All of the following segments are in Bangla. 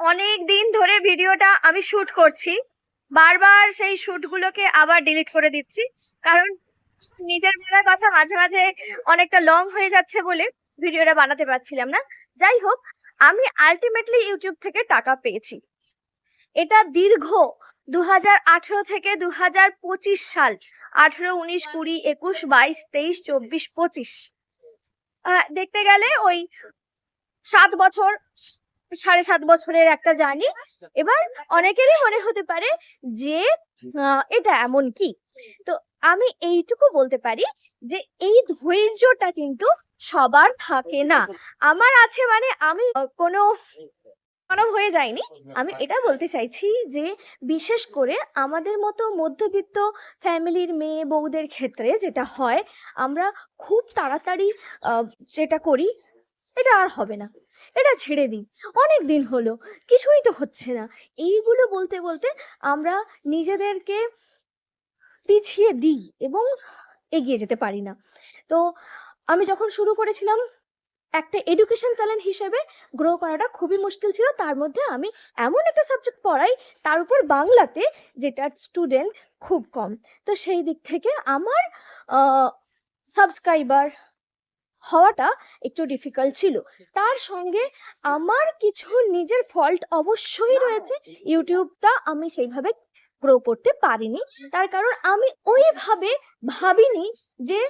অনেক দিন ধরে ভিডিওটা আমি শুট করছি। বারবার সেই শুটগুলোকে আবার ডিলিট করে দিচ্ছি। কারণ নিজের বলার কথা মাঝে মাঝে অনেকটা লং হয়ে যাচ্ছে বলে ভিডিওটা বানাতে পারছিলাম না। যাই হোক, আমি আলটিমেটলি ইউটিউব থেকে টাকা পেয়েছি। এটা দীর্ঘ দু হাজার আঠারো থেকে দু হাজার পঁচিশ সাল, আঠেরো, উনিশ, কুড়ি, একুশ, বাইশ, তেইশ, চব্বিশ, পঁচিশ। দেখতে গেলে ওই সাত বছর সাড়ে সাত বছরের একটা জার্নি। এবার অনেকেরই মনে হতে পারে যে এটা এমন কি? তো আমি এইটুকু বলতে পারি যে, এই ধৈর্যটা কিন্তু সবার থাকে না। আমার আছে মানে আমি কোনো কোনো হয়ে যায়নি। আমি এটা বলতে চাইছি যে, বিশেষ করে আমাদের মতো মধ্যবিত্ত ফ্যামিলির মেয়ে বউদের ক্ষেত্রে যেটা হয়, আমরা খুব তাড়াতাড়ি যেটা করি, এটা আর হবে না। এটা ছেড়ে দিই অনেক দিন হলো, কিছুই তো হচ্ছে না। এইগুলো বলতে বলতে আমরা নিজেদেরকে পিছিয়ে দিই এবং এগিয়ে যেতে পারি না। তো আমি যখন শুরু করেছিলাম একটা এডুকেশন চ্যানেল হিসেবে গ্রো করাটা খুবই মুশকিল ছিল। তার মধ্যে আমি এমন একটা সাবজেক্ট পড়াই, তার উপর বাংলাতে যেটা স্টুডেন্ট খুব কম। তো সেই দিক থেকে আমার সাবস্ক্রাইবার হওয়াটা একটু ডিফিকাল্ট ছিল। তার সঙ্গে আমার কিছু নিজের ফল্ট অবশ্যই রয়েছে। ইউটিউবটা আমি সেইভাবে গ্রো করতে পারিনি। তার কারণ আমি ওইভাবে ভাবিনি যে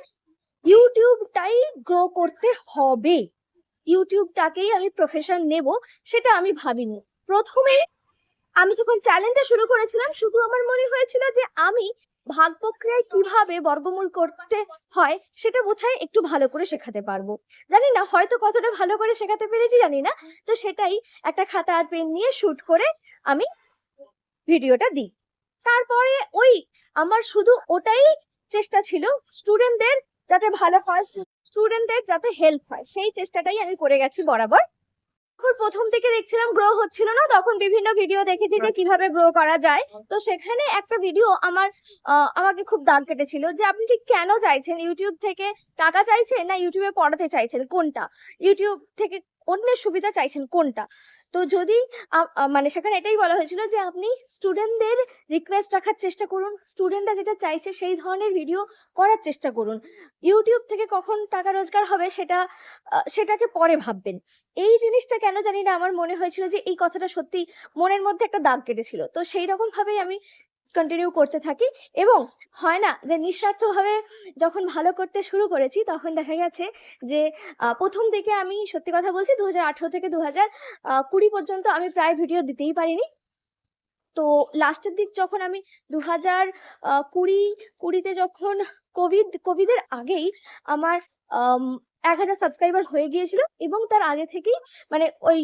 ইউটিউবটাই গ্রো করতে হবে। ইউটিউবটাকেই আমি প্রফেশন নেব সেটা আমি ভাবিনি। প্রথমে আমি যখন চ্যানেলটা শুরু করেছিলাম শুধু আমার মনে হয়েছিল যে আমি ভাগ প্রক্রিয়ায় কীভাবে বর্গমূল করতে হয় সেটা বোধহয় একটু ভালো করে শেখাতে পারব। জানি না, হয়তো কতটা ভালো করে শেখাতে পেরেছি জানি না। তো সেটাই একটা খাতা আর পেন নিয়ে শুট করে আমি ভিডিওটা দিই। তারপরে ওই আমার শুধু ওটাই চেষ্টা ছিল স্টুডেন্টদের যাতে ভালো হয় স্টুডেন্টদের যাতে হেল্প হয়, সেই চেষ্টাটাই আমি করে গেছি বরাবর। যখন প্রথম থেকে দেখছিলাম গ্রো হচ্ছিল না তখন বিভিন্ন ভিডিও দেখেছি যে কীভাবে গ্রো করা যায়। তো সেখানে একটা ভিডিও আমার আহ, আমাকে খুব দাগ কেটেছিল যে আপনি ঠিক কেন চাইছেন? ইউটিউব থেকে টাকা চাইছেন না ইউটিউবে পড়াতে চাইছেন? কোনটা? ইউটিউব থেকে অন্যের সুবিধা চাইছেন কোনটা? তো যদি মানে সেখানে এটাই বলা হয়েছিল যে আপনি স্টুডেন্টদের রিকোয়েস্ট রাখার চেষ্টা করুন। স্টুডেন্টরা যেটা চাইছে সেই ধরনের ভিডিও করার চেষ্টা করুন। ইউটিউব থেকে কখন টাকা রোজগার হবে সেটা সেটাকে পরে ভাববেন। এই জিনিসটা কেন জানি না, আমার মনে হয়েছিল যে এই কথাটা সত্যি মনের মধ্যে একটা দাগ কেটেছিল। তো সেই রকম ভাবেই আমি কন্টিনিউ করতে থাকি এবং হয় না যে নিঃস্বার্থভাবে যখন ভালো করতে শুরু করেছি তখন দেখা গেছে যে প্রথম দিকে আমি সত্যি কথা বলছি দু হাজার আঠেরো থেকে দু কুড়ি পর্যন্ত আমি প্রায় ভিডিও দিতেই পারিনি। তো লাস্টের দিক যখন আমি দু হাজার কুড়ি, কুড়িতে যখন কোভিড কোভিডের আগেই আমার এক হাজার সাবস্ক্রাইবার হয়ে গিয়েছিল এবং তার আগে থেকেই মানে ওই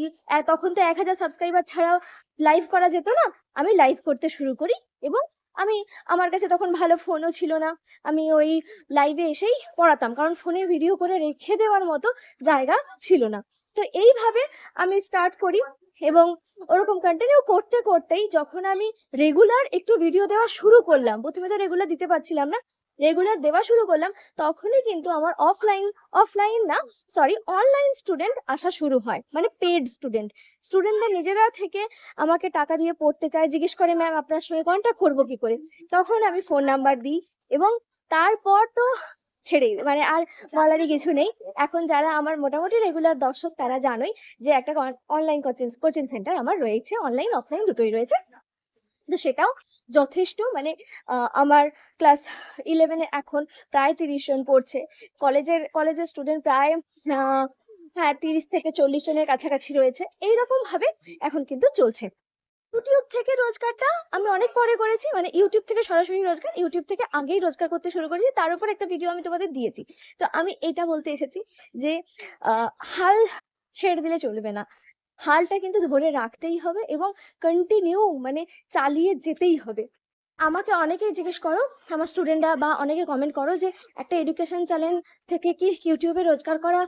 তখন তো এক হাজার সাবস্ক্রাইবার ছাড়াও লাইভ করা যেত না। আমি লাইভ করতে শুরু করি এবং আমি, আমার কাছে তখন ভালো ফোনও ছিল না। আমি ওই লাইভে এসেই পড়াতাম কারণ ফোনে ভিডিও করে রেখে দেওয়ার মতো জায়গা ছিল না। তো এইভাবে আমি স্টার্ট করি এবং ওরকম কন্টিনিউ করতে, করতেই যখন আমি রেগুলার একটু ভিডিও দেওয়া শুরু করলাম, প্রথমে তো রেগুলার দিতে পারছিলাম না রেগুলার দেওয়া শুরু করলাম, তখনই কিন্তু আমার অফলাইন অফলাইন না সরি অনলাইন স্টুডেন্ট আসা শুরু হয় মানে পেড স্টুডেন্ট স্টুডেন্টরা নিজেরা থেকে আমাকে টাকা দিয়ে পড়তে চায়, জিজ্ঞেস করে ম্যাম আপনার সঙ্গে কন্ট্যাক্ট করব কি করে? তখন আমি ফোন নাম্বার দিই এবং তারপর তো ছেড়ে মানে আর বলারই কিছু নেই। এখন যারা আমার মোটামুটি রেগুলার দর্শক, তারা জানোই যে একটা অনলাইন কোচিং কোচিং সেন্টার আমার রয়েছে অনলাইন অফলাইন দুটোই রয়েছে। তো সেটাও যথেষ্ট। মানে আমার ক্লাস ইলেভেনে এখন প্রায় তিরিশ জন পড়ছে। কলেজের কলেজের স্টুডেন্ট প্রায় হ্যাঁ তিরিশ থেকে চল্লিশ জনের কাছাকাছি রয়েছে। এইরকম ভাবে এখন কিন্তু চলছে। ইউটিউব থেকে রোজগারটা আমি অনেক পরে করেছি। মানে ইউটিউব থেকে সরাসরি রোজগার ইউটিউব থেকে আগেই রোজগার করতে শুরু করেছি। তার উপর একটা ভিডিও আমি তোমাদের দিয়েছি। তো আমি এটা বলতে এসেছি যে হাল ছেড়ে দিলে চলবে না। হালটা কিন্তু ধরে রাখতেই হবে এবং কন্টিনিউ মানে চালিয়ে যেতেই হবে। আমাকে অনেকেই জিজ্ঞেস করো, আমার স্টুডেন্টরা বা অনেকে কমেন্ট করো যে, একটা এডুকেশন চ্যানেল থেকে কি ইউটিউবে রোজগার করা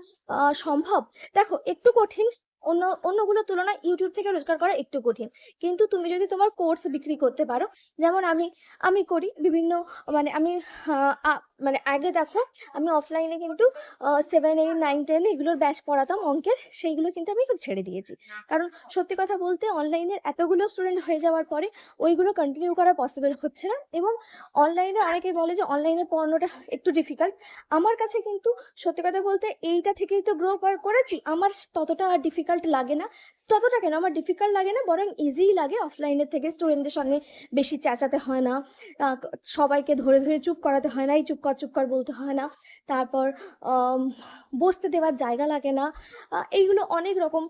সম্ভব? দেখো, একটু কঠিন, অন্য, অন্যগুলোর তুলনায় ইউটিউব থেকে রোজগার করা একটু কঠিন। কিন্তু তুমি যদি তোমার কোর্স বিক্রি করতে পারো, যেমন আমি আমি করি বিভিন্ন মানে আমি মানে আগে দেখো, আমি অফলাইনে কিন্তু সেভেন এইট নাইন টেন এগুলোর ব্যাচ পড়াতাম অঙ্কের, সেইগুলো কিন্তু আমি ছেড়ে দিয়েছি। কারণ সত্যি কথা বলতে অনলাইনের এতগুলো স্টুডেন্ট হয়ে যাওয়ার পরে ওইগুলো কন্টিনিউ করা পসিবল হচ্ছে না এবং অনলাইনে অনেকেই বলে যে অনলাইনে পড়ানোটা একটু ডিফিকাল্ট আমার কাছে কিন্তু সত্যি কথা বলতে এইটা থেকেই তো গ্রো করেছি, আমার ততটা আর ডিফিকাল্ট লাগে না। ততটা কেন? আমার ডিফিকাল্ট লাগে না, বরং ইজিই লাগে অফলাইনের থেকে স্টুডেন্টদের সঙ্গে বেশি চেঁচাতে হয় না। সবাইকে ধরে ধরে চুপ করাতে হয় না, এই চুপ কর চুপ কর বলতে হয় না। তারপর বসতে দেওয়ার জায়গা লাগে না। এইগুলো অনেক রকম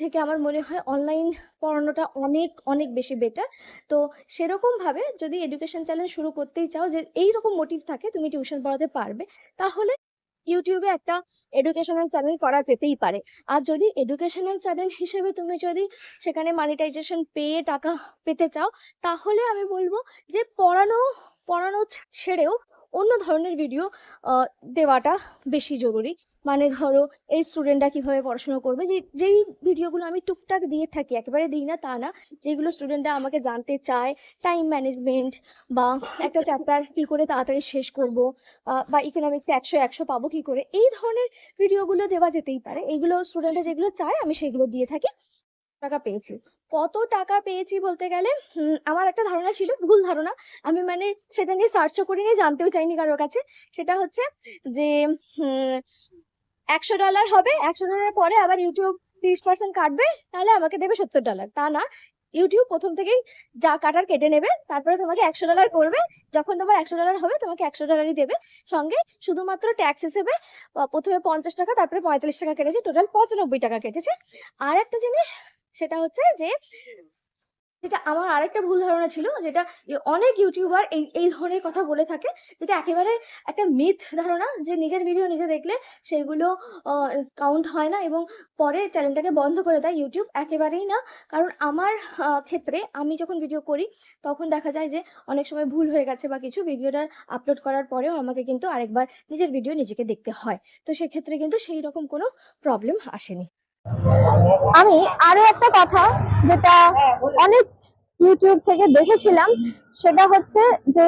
থেকে আমার মনে হয় অনলাইন পড়ানোটা অনেক অনেক বেশি বেটার তো সেরকমভাবে যদি এডুকেশন চ্যানেল শুরু করতেই চাও যে এই রকম মোটিভ থাকে, তুমি টিউশন পড়াতে পারবে। তাহলে ইউটিউবে একটা এডুকেশনাল চ্যানেল করা যেতেই পারে। আর যদি এডুকেশনাল চ্যানেল হিসেবে তুমি যদি সেখানে মানিটাইজেশন পেয়ে টাকা পেতে চাও, তাহলে আমি বলব যে পড়ানো পড়ানো ছেড়েও অন্য ধরনের ভিডিও দেওয়াটা বেশি জরুরি। মানে ধরো, এই স্টুডেন্টরা কীভাবে পড়াশোনা করবে? যে, যেই ভিডিওগুলো আমি টুকটাক দিয়ে থাকি, একেবারে দিই না, তা না। যেগুলো স্টুডেন্টরা আমাকে জানতে চায় টাইম ম্যানেজমেন্ট বা একটা চ্যাপ্টার কি করে তাড়াতাড়ি শেষ করব বা ইকোনমিক্সে একশো একশো পাবো কি করে, এই ধরনের ভিডিওগুলো দেওয়া যেতেই পারে। এইগুলো স্টুডেন্টরা যেগুলো চায়, আমি সেগুলো দিয়ে থাকি। টাকা পেয়েছি। কত টাকা পেয়েছি বলতে গেলে আমার একটা ধারণা ছিল, ভুল ধারণা। আমি মানে সেটা নিয়ে সার্চও করিনি, জানতেও চাইনি কারোর কাছে। সেটা হচ্ছে যে একশো ডলার হবে, একশো ডলার পরে আবার ইউটিউব তিরিশ পার্সেন্ট কাটবে, তাহলে আমাকে দেবে সত্তর ডলার তা না ইউটিউব প্রথম থেকেই যা কাটার কেটে নেবে, তারপরে তোমাকে একশো ডলার করবে। যখন তোমার একশো ডলার হবে, তোমাকে একশো ডলারই দেবে। সঙ্গে শুধুমাত্র ট্যাক্স হিসেবে প্রথমে পঞ্চাশ টাকা, তারপরে পঁয়তাল্লিশ টাকা কেটেছে টোটাল পঁচানব্বই টাকা কেটেছে। আর একটা জিনিস সেটা হচ্ছে যে যেটা আমার আরেকটা ভুল ধারণা ছিল, যেটা অনেক ইউটিউবার এই এই ধরনের কথা বলে থাকে, যেটা একেবারে একটা মিথ ধারণা যে নিজের ভিডিও নিজে দেখলে সেগুলো কাউন্ট হয় না এবং পরে চ্যানেলটাকে বন্ধ করে দেয় ইউটিউব একেবারেই না। কারণ আমার ক্ষেত্রে আমি যখন ভিডিও করি, তখন দেখা যায় যে অনেক সময় ভুল হয়ে গেছে বা কিছু ভিডিওটা আপলোড করার পরেও আমাকে কিন্তু আরেকবার নিজের ভিডিও নিজেকে দেখতে হয়। তো সেক্ষেত্রে কিন্তু সেই রকম কোনো প্রবলেম আসেনি। আমি আরও একটা কথা যেটা অনেক ইউটিউব থেকে দেখেছিলাম সেটা হচ্ছে যে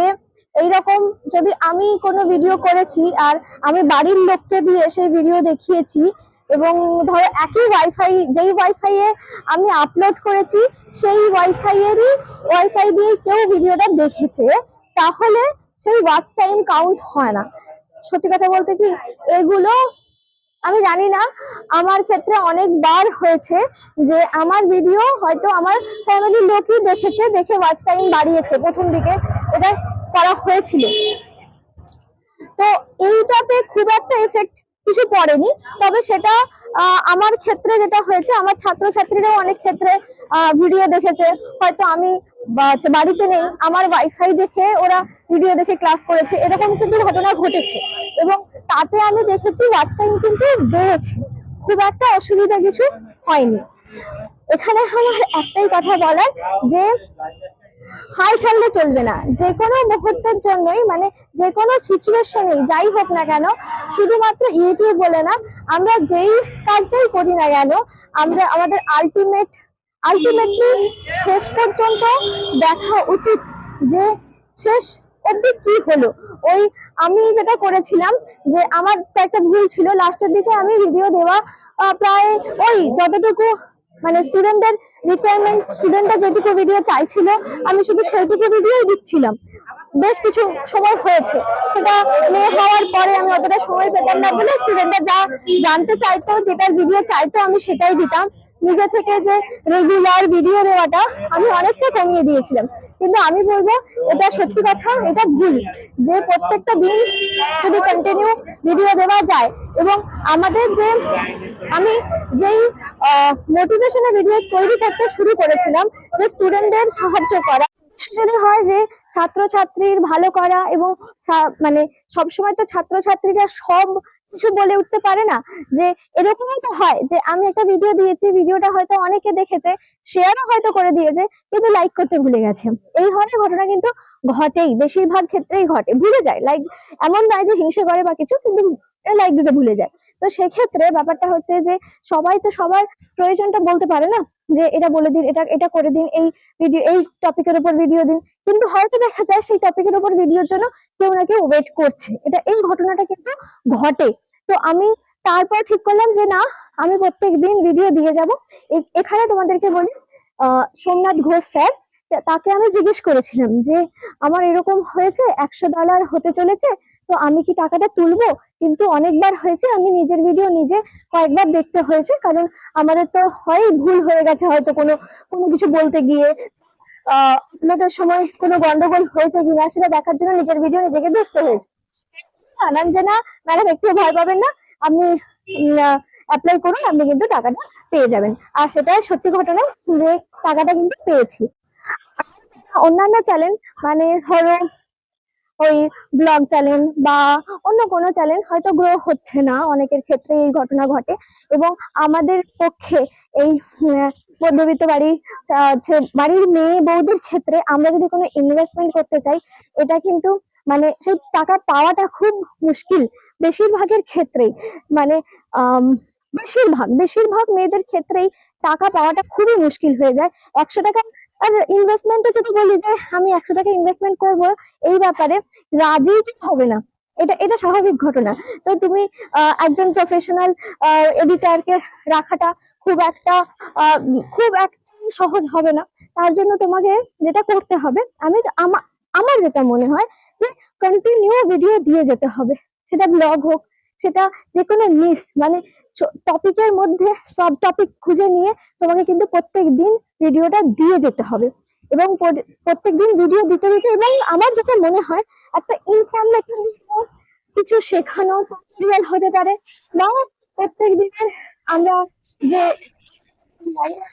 এইরকম যদি আমি কোনো ভিডিও করেছি আর আমি বাড়ির লোককে দিয়ে সেই ভিডিও দেখিয়েছি এবং ধরো একই ওয়াইফাই যেই ওয়াইফাই এ আমি আপলোড করেছি সেই ওয়াইফাই এরই ওয়াইফাই দিয়ে কেউ ভিডিওটা দেখেছে তাহলে সেই ওয়াচ টাইম কাউন্ট হয় না। সত্যি কথা বলতে কি এগুলো আমি জানি না, আমার ক্ষেত্রে অনেকবার হয়েছে যে আমার ভিডিও হয়তো আমার ফ্যামিলির লোকই দেখেছে, দেখে ওয়াচ টাইম বাড়িয়েছে, প্রথম দিকে এটা করা হয়েছিল। তো এইটাতে খুব একটা এফেক্ট কিছু পড়েনি, তবে সেটা আমার ক্ষেত্রে যেটা হয়েছে, আমার ছাত্রছাত্রীরাও অনেক ক্ষেত্রে ভিডিও দেখেছে। হয়তো আমি বা- বাড়িতে নেই, আমার ওয়াইফাই দেখে ওরা ভিডিও দেখে ক্লাস করেছে, এরকম কিন্তু ঘটনা ঘটেছে। এবং তাতে আমি দেখেছি ওয়াচ টাইম কিন্তু বেড়েছে। খুব একটা অসুবিধা কিছু হয়নি। এখানে আমার একটাই কথা বলার যে, হাল ছাড়লে চলবে না। যে কোনো মুহূর্তের জন্যই মানে যে কোনো সিচুয়েশনেই যাই হোক না কেন, শুধুমাত্র ইউটিউব বলে না, আমরা যেই কাজটাই করি না কেন, আমরা আমাদের আলটিমেট আলটিমেটলি শেষ পর্যন্ত দেখা উচিত যে শেষ অব্দি কি হলো। ওই আমি যেটা করেছিলাম যে আমার একটা ভুল ছিল লাস্টের দিকে আমি ভিডিও দেওয়া প্রায় ওই যতটুকু মানে স্টুডেন্টদের রিকোয়ারমেন্ট স্টুডেন্টরা যেটুকু ভিডিও চাইছিল, আমি শুধু সেইটুকু ভিডিওই দিচ্ছিলাম। বেশ কিছু সময় হয়েছে। সেটা মেয়ে হওয়ার পরে আমি অতটা সময় পেতাম না বলে স্টুডেন্টরা যা জানতে চাইতো, যেটার ভিডিও চাইতো, আমি সেটাই দিতাম। নিজে থেকে যে রেগুলার ভিডিও দেওয়াটা আমি অনেকটা কমিয়ে দিয়েছিলাম। কিন্তু আমি বলব, এটা সত্যি কথা, এটা ভুল যে প্রত্যেকটা দিন যদি কন্টিনিউ ভিডিও দেওয়া যায় এবং আমাদের যে আমি যেই মোটিভেশনে ভিডিও তৈরি করতে শুরু করেছিলাম, যে স্টুডেন্টদের সাহায্য করা। যদি হয় যে ছাত্রছাত্রীর ভালো করা এবং মানে সবসময় তো ছাত্রছাত্রীরা সব কিছু বলে উঠতে পারে না। যে এরকমই তো হয় যে আমি একটা ভিডিও দিয়েছি ভিডিওটা হয়তো অনেকে দেখেছে শেয়ারও হয়তো করে দিয়েছে, কিন্তু লাইক করতে ভুলে গেছে। এই ধরনের ঘটনা কিন্তু ঘটেই, বেশিরভাগ ক্ষেত্রেই ঘটে, ভুলে যায়। লাইক এমন নয় যে হিংসে করে বা কিছু, কিন্তু লাইক দিতে ভুলে যায়। তো সেক্ষেত্রে ব্যাপারটা হচ্ছে যে সবাই তো সবার প্রয়োজনটা বলতে পারে না। যে এটা বলে দিন, এটা এটা করে দিন, এই ভিডিও এই টপিকের উপর ভিডিও দিন। কিন্তু হয়তো দেখা যায় সেই টপিকের উপর ভিডিওর জন্য কেউ না কেউ ওয়েট করছে। এটা, এই ঘটনাটা কিন্তু ঘটে। তো আমি তারপর ঠিক করলাম যে না, আমি প্রত্যেক দিন ভিডিও দিয়ে যাব। এখানে তোমাদেরকে বলি সোমনাথ ঘোষ স্যার তাকে আমি জিজ্ঞেস করেছিলাম যে, আমার এরকম হয়েছে? একশো ডলার হতে চলেছে? তো আমি কি টাকাটা তুলবো? কিন্তু অনেকবার হয়েছে, আমি নিজের ভিডিও নিজে কয়েকবার দেখতে হয়েছে, কারণ আমাদের তো হয় ভুল হয়ে গেছে হয়তো কোনো কোনো কিছু বলতে গিয়ে। আহ আপলোডের সময় কোনো গন্ডগোল হয়েছে কিনা সেটা দেখার জন্য নিজের ভিডিও নিজেকে দেখতে হয়েছে। জানান যে না ম্যাডাম একটু ভয় পাবেন না, আপনি অ্যাপ্লাই করুন, আপনি কিন্তু টাকাটা পেয়ে যাবেন। আর সেটাই সত্যি ঘটনা যে টাকাটা কিন্তু পেয়েছি। অন্যান্য চ্যানেল মানে ধরো ওই ব্লগ চ্যানেল বা অন্য কোনো চ্যানেল হয়তো গ্রো হচ্ছে না অনেকের ক্ষেত্রে এই ঘটনা ঘটে এবং আমাদের পক্ষে এই মধ্যবিত্ত বাড়ি বাড়ির মেয়ে বউদের ক্ষেত্রে আমরা যদি কোনো ইনভেস্টমেন্ট করতে চাই, এটা কিন্তু মানে সেই টাকা পাওয়াটা খুব মুশকিল। বেশিরভাগের ক্ষেত্রেই মানে বেশিরভাগ বেশিরভাগ মেয়েদের ক্ষেত্রেই টাকা পাওয়াটা খুবই মুশকিল হয়ে যায়। একশো টাকা আর ইনভেস্টমেন্টও যদি বলি যে আমি একশো টাকা ইনভেস্টমেন্ট করব, এই ব্যাপারে রাজি হবে না। এটা এটা স্বাভাবিক ঘটনা। তো তুমি একজন প্রফেশনাল এডিটরকে রাখাটা খুব একটা খুব একটা সহজ হবে না। তার জন্য তোমাকে যেটা করতে হবে, আমি আমার যেটা মনে হয় যে কন্টিনিউ ভিডিও দিয়ে যেতে হবে। সেটা ব্লগ হোক সেটা যে কোনো নিস মানে টপিকের মধ্যে সব টপিক খুঁজে নিয়ে তোমাকে কিন্তু প্রত্যেক দিন ভিডিওটা দিয়ে যেতে হবে। এবং প্রত্যেক দিন ভিডিও দিতে দিতে এবং আমার যেটা মনে হয় একটা ইনফরমেটিভ কিছু শেখানো টিউটোরিয়াল হতে পারে, বা প্রত্যেক দিনের আমরা যে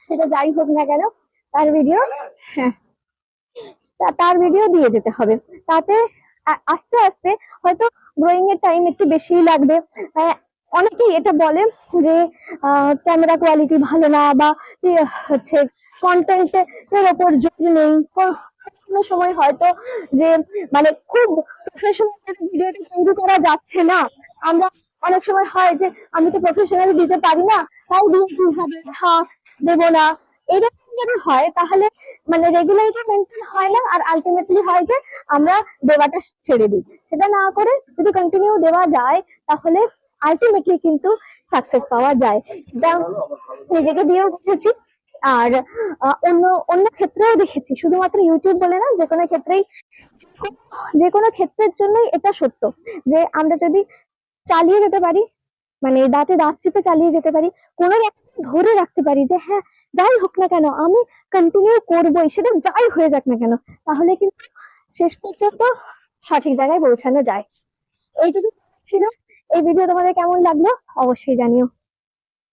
সেটা যাই হোক না কেন, তার ভিডিও হ্যাঁ তার ভিডিও দিয়ে যেতে হবে। তাতে আস্তে আস্তে হয়তো গ্রোয়িং এর টাইম একটু বেশিই লাগবে। অনেকেই এটা বলে যে ক্যামেরা কোয়ালিটি ভালো না বা হচ্ছে কন্টেন্টের ওপর জোর নেই। কোনো সময় হয়তো যে মানে খুব প্রফেশনাল ভিডিওটা তৈরি করা যাচ্ছে না। আমরা অনেক সময় হয় যে, আমি তো প্রফেশনাল দিতে পারি না তাই দিয়ে কি হবে? থাক দেবো না। এরকম যদি হয়, তাহলে মানে রেগুলারিটি মেনটেন হয় না, আর আলটিমেটলি হয় যে আমরা দেওয়াটা ছেড়ে দিই। সেটা না করে যদি কন্টিনিউ দেওয়া যায়, তাহলে আলটিমেটলি কিন্তু সাকসেস পাওয়া যায়। এটা নিজেকে দিয়েও দেখেছি আর অন্য অন্য ক্ষেত্রেও দেখেছি। শুধুমাত্র ইউটিউব বলে না, যে কোনো ক্ষেত্রেই, যে কোনো ক্ষেত্রের জন্যই এটা সত্য, যে আমরা যদি চালিয়ে যেতে পারি মানে দাঁতে দাঁত চেপে চালিয়ে যেতে পারি, কোনো ধরে রাখতে পারি যে হ্যাঁ যাই হোক না কেন, আমি কন্টিনিউ করবোই, সেটা যাই হয়ে যাক না কেন, তাহলে কিন্তু শেষ পর্যন্ত সঠিক জায়গায় পৌঁছানো যায়। এই যদি ছিল এই ভিডিও তোমাদের কেমন লাগল? অবশ্যই জানিও।